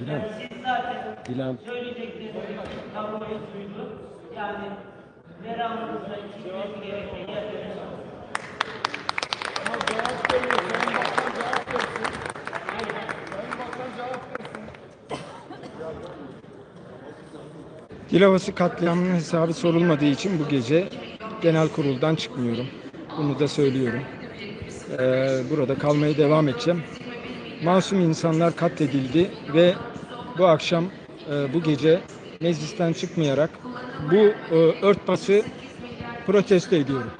Dilan. Siz zaten Dilan. söyleyecekleriniz tabloyu duydu. Yani veramınızda gitmesi gereken yerlere Dilovası katliamının hesabı sorulmadığı için bu gece genel kuruldan çıkmıyorum. Bunu da söylüyorum. Ee, burada kalmaya devam edeceğim. Masum insanlar katledildi ve bu akşam e, bu gece meclisten çıkmayarak bu e, örtbası protesto ediyorum.